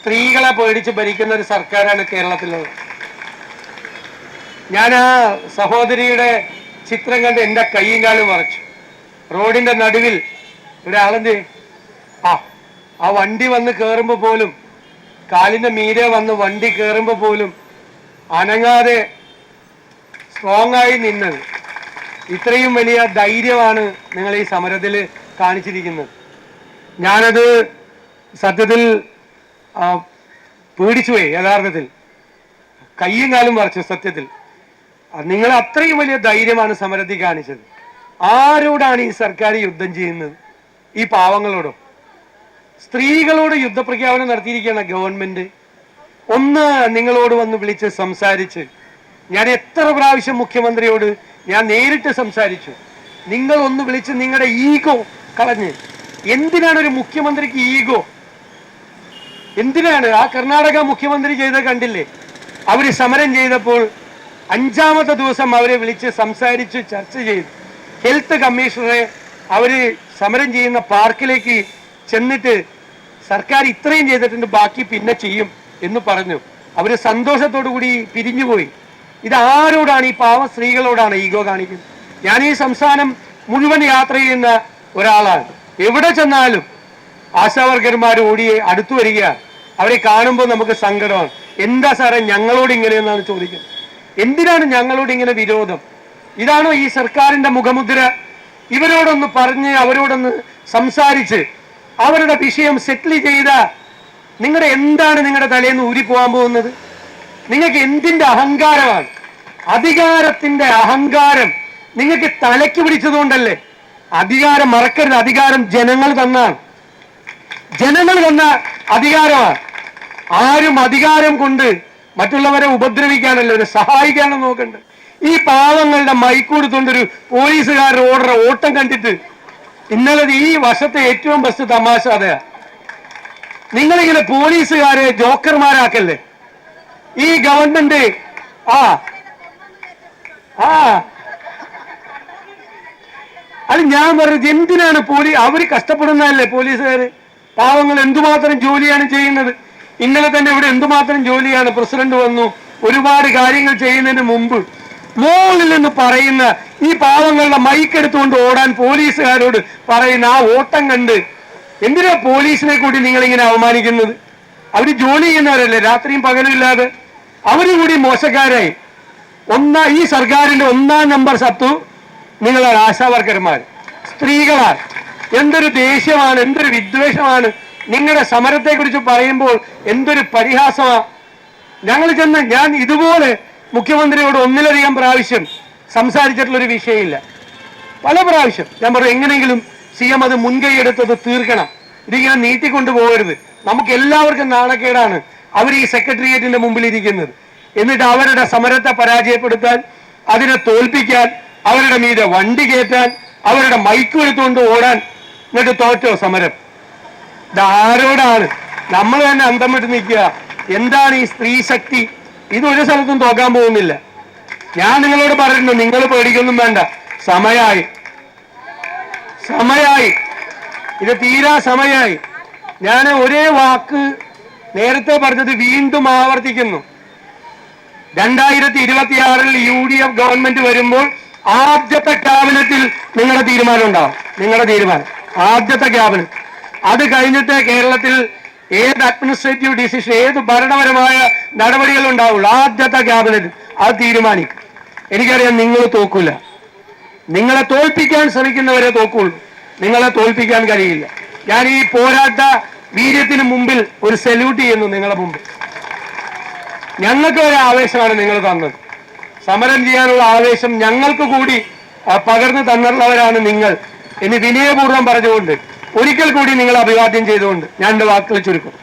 സ്ത്രീകളെ പേടിച്ച് ഭരിക്കുന്ന ഒരു സർക്കാരാണ് കേരളത്തിലുള്ളത്. ഞാൻ ആ സഹോദരിയുടെ ചിത്രം കണ്ട് എന്റെ കൈയും കാലും മറച്ചു. റോഡിന്റെ നടുവിൽ ഒരാളെന്ത് ആ ആ വണ്ടി വന്ന് കയറുമ്പോൾ പോലും കാലിന്റെ മീരെ വന്ന് വണ്ടി കയറുമ്പോൾ പോലും അനങ്ങാതെ സ്ട്രോങ് ആയി നിന്നത്. ഇത്രയും വലിയ ധൈര്യമാണ് നിങ്ങൾ ഈ സമരത്തിൽ കാണിച്ചിരിക്കുന്നത്. ഞാനത് സത്യത്തിൽ പേടിച്ചുപോയി യഥാർത്ഥത്തിൽ. കയ്യും കാലും മറച്ചു സത്യത്തിൽ. നിങ്ങൾ അത്രയും വലിയ ധൈര്യമാണ് സമരത്തിൽ കാണിച്ചത്. ആരോടാണ് ഈ സർക്കാർ യുദ്ധം ചെയ്യുന്നത്? ഈ പാവങ്ങളോടോ? സ്ത്രീകളോട് യുദ്ധപ്രഖ്യാപനം നടത്തിയിരിക്കുകയാണ് ഗവൺമെന്റ്. ഒന്ന് നിങ്ങളോട് വന്ന് വിളിച്ച് സംസാരിച്ച്. ഞാൻ എത്ര പ്രാവശ്യം മുഖ്യമന്ത്രിയോട് ഞാൻ നേരിട്ട് സംസാരിച്ചു. നിങ്ങൾ ഒന്ന് വിളിച്ച് നിങ്ങളുടെ ഈഗോ കളഞ്ഞ്. എന്തിനാണ് ഒരു മുഖ്യമന്ത്രിക്ക് ഈഗോ? എന്തിനാണ് ആ കർണാടക മുഖ്യമന്ത്രി ചെയ്ത കണ്ടില്ലേ? അവർ സമരം ചെയ്തപ്പോൾ അഞ്ചാമത്തെ ദിവസം അവരെ വിളിച്ച് സംസാരിച്ച് ചർച്ച ചെയ്തു. ഹെൽത്ത് കമ്മീഷണറെ അവർ സമരം ചെയ്യുന്ന പാർക്കിലേക്ക് ചെന്നിട്ട് സർക്കാർ ഇത്രയും ചെയ്തിട്ടുണ്ട് ബാക്കി പിന്നെ ചെയ്യും എന്ന് പറഞ്ഞു. അവർ സന്തോഷത്തോടു കൂടി പിരിഞ്ഞുപോയി ഇത് ആരോടാണ് ഈ പാവ സ്ത്രീകളോടാണ് ഈഗോ കാണിക്കുന്നത്? ഞാൻ ഈ സംസ്ഥാനം മുഴുവൻ യാത്ര ചെയ്യുന്ന ഒരാളാണ്. എവിടെ ചെന്നാലും ആശാവർക്കർമാർ ഓടി അടുത്തു വരിക അവരെ കാണുമ്പോൾ നമുക്ക് സങ്കടമാണ്. എന്താ സാറേ ഞങ്ങളോട് ഇങ്ങനെയെന്നാണ് ചോദിക്കുന്നത്? എന്തിനാണ് ഞങ്ങളോട് ഇങ്ങനെ വിരോധം? ഇതാണോ ഈ സർക്കാരിന്റെ മുഖമുദ്ര? ഇവരോടൊന്ന് പറഞ്ഞ് അവരോടൊന്ന് സംസാരിച്ച് അവരുടെ വിഷയം സെറ്റിൽ ചെയ്ത നിങ്ങളുടെ എന്താണ് നിങ്ങളുടെ തലേന്ന് പോകാൻ പോകുന്നത്? നിങ്ങൾക്ക് എന്തിന്റെ അഹങ്കാരമാണ്? അധികാരത്തിന്റെ അഹങ്കാരം നിങ്ങൾക്ക് തലയ്ക്ക് പിടിച്ചതുകൊണ്ടല്ലേ? അധികാരം മറക്കരുത്. അധികാരം ജനങ്ങൾ തന്നാണ്. ജനങ്ങൾ തന്ന അധികാരമാണ് ആരും അധികാരം കൊണ്ട് മറ്റുള്ളവരെ ഉപദ്രവിക്കാനല്ല ഒരു സഹായിക്കാനും നോക്കണ്ട്. ഈ പാവങ്ങളുടെ മൈക്ക് കൊടുത്തുകൊണ്ടൊരു പോലീസുകാരുടെ ഓർഡർ ഓട്ടം കണ്ടിട്ട് ഇന്നലെ ഈ വശത്തെ ഏറ്റവും ബെസ്റ്റ് തമാശ അതെയാ. നിങ്ങളിങ്ങനെ പോലീസുകാരെ ജോക്കർമാരാക്കല്ലേ? ഈ ഗവൺമെന്റ് ആ ആ. അത് ഞാൻ പറഞ്ഞത് എന്തിനാണ് പോലീസ് അവർ കഷ്ടപ്പെടുന്നതല്ലേ പോലീസുകാര്? പാവങ്ങൾ എന്തുമാത്രം ജോലിയാണ് ചെയ്യുന്നത്? ഇന്നലെ തന്നെ ഇവിടെ എന്തുമാത്രം ജോലിയാണ് പ്രസിഡന്റ് വന്നു ഒരുപാട് കാര്യങ്ങൾ ചെയ്യുന്നതിന് മുമ്പ് മോളിൽ നിന്ന് പറയുന്ന ഈ പാവങ്ങളുടെ മൈക്ക് എടുത്തുകൊണ്ട് ഓടാൻ പോലീസുകാരോട് പറയുന്ന ആ ഓട്ടം കണ്ട് എന്തിനാ പോലീസിനെ കൂടി നിങ്ങൾ ഇങ്ങനെ അവമാനിക്കുന്നത്? അവർ ജോലി ചെയ്യുന്നവരല്ലേ രാത്രിയും പകലും ഇല്ലാതെ. അവർ കൂടി മോശക്കാരായി. ഒന്നാ ഈ സർക്കാരിന്റെ ഒന്നാം നമ്പർ സത്തു നിങ്ങളാണ് ആശാവർക്കർമാർ സ്ത്രീകളാണ്. എന്തൊരു ദേഷ്യമാണ് എന്തൊരു വിദ്വേഷമാണ്. നിങ്ങളുടെ സമരത്തെ കുറിച്ച് പറയുമ്പോൾ എന്തൊരു പരിഹാസമാണ് ഞങ്ങൾ ചെന്ന് ഞാൻ ഇതുപോലെ മുഖ്യമന്ത്രിയോട് ഒന്നിലധികം പ്രാവശ്യം സംസാരിച്ചിട്ടുള്ള ഒരു വിഷയമില്ല. പല പ്രാവശ്യം ഞാൻ പറഞ്ഞു എങ്ങനെയെങ്കിലും സി എം അത് മുൻകൈ എടുത്തത് തീർക്കണം. ഇതിങ്ങനെ നീട്ടിക്കൊണ്ടു പോകരുത് നമുക്ക് എല്ലാവർക്കും നാണക്കേടാണ് അവർ ഈ സെക്രട്ടേറിയറ്റിന്റെ മുമ്പിൽ ഇരിക്കുന്നത് എന്നിട്ട് അവരുടെ സമരത്തെ പരാജയപ്പെടുത്താൻ അതിനെ തോൽപ്പിക്കാൻ അവരുടെ മീതെ വണ്ടി കയറ്റാൻ അവരുടെ മൈക്ക് എടുത്തുകൊണ്ട് ഓടാൻ എന്നിട്ട് തോറ്റോ സമരം? ഇതാരോടാണ് നമ്മൾ തന്നെ അന്തം വിട്ട് നിൽക്കുക. എന്താണ് ഈ സ്ത്രീ ശക്തി? ഇത് ഒരു സ്ഥലത്തും തോക്കാൻ പോകുന്നില്ല. ഞാൻ നിങ്ങളോട് പറയുന്നു നിങ്ങൾ പേടിക്കൊന്നും വേണ്ട. സമയായി. സമയായി. ഇത് തീരാ സമയായി. ഞാൻ ഒരേ വാക്ക് നേരത്തെ പറഞ്ഞത് വീണ്ടും ആവർത്തിക്കുന്നു. രണ്ടായിരത്തി ഇരുപത്തിയാറിൽ യു ഡി എഫ് ഗവൺമെന്റ് വരുമ്പോൾ ആദ്യത്തെ ക്യാബിനറ്റിൽ നിങ്ങളുടെ തീരുമാനം ഉണ്ടാവും. നിങ്ങളുടെ തീരുമാനം. ആദ്യത്തെ ക്യാബിനറ്റ് അത് കഴിഞ്ഞിട്ട് കേരളത്തിൽ ഏത് അഡ്മിനിസ്ട്രേറ്റീവ് ഡിസിഷൻ ഏത് ഭരണപരമായ നടപടികൾ ഉണ്ടാവുള്ളൂ. ആദ്യത്തെ ക്യാബിനറ്റ് അത് തീരുമാനിക്കും. എനിക്കറിയാം നിങ്ങൾ തോക്കൂല. നിങ്ങളെ തോൽപ്പിക്കാൻ ശ്രമിക്കുന്നവരെ തോക്കുള്ളൂ. നിങ്ങളെ തോൽപ്പിക്കാൻ കഴിയില്ല. ഞാൻ ഈ പോരാട്ട വീര്യത്തിന് മുമ്പിൽ ഒരു സല്യൂട്ട് ചെയ്യുന്നു നിങ്ങളെ മുമ്പിൽ. ഞങ്ങൾക്ക് ഒരു ആവേശമാണ് നിങ്ങൾ തന്നത്. സമരം ചെയ്യാനുള്ള ആവേശം ഞങ്ങൾക്ക് കൂടി പകർന്നു തന്നിട്ടുള്ളവരാണ് നിങ്ങൾ. എന്ന് വിനയപൂർവം പറഞ്ഞുകൊണ്ട് ഒരിക്കൽ കൂടി നിങ്ങൾ അഭിവാദ്യം ചെയ്തുകൊണ്ട് ഞാൻ എന്റെ വാക്കുകൾ ചുരുക്കും.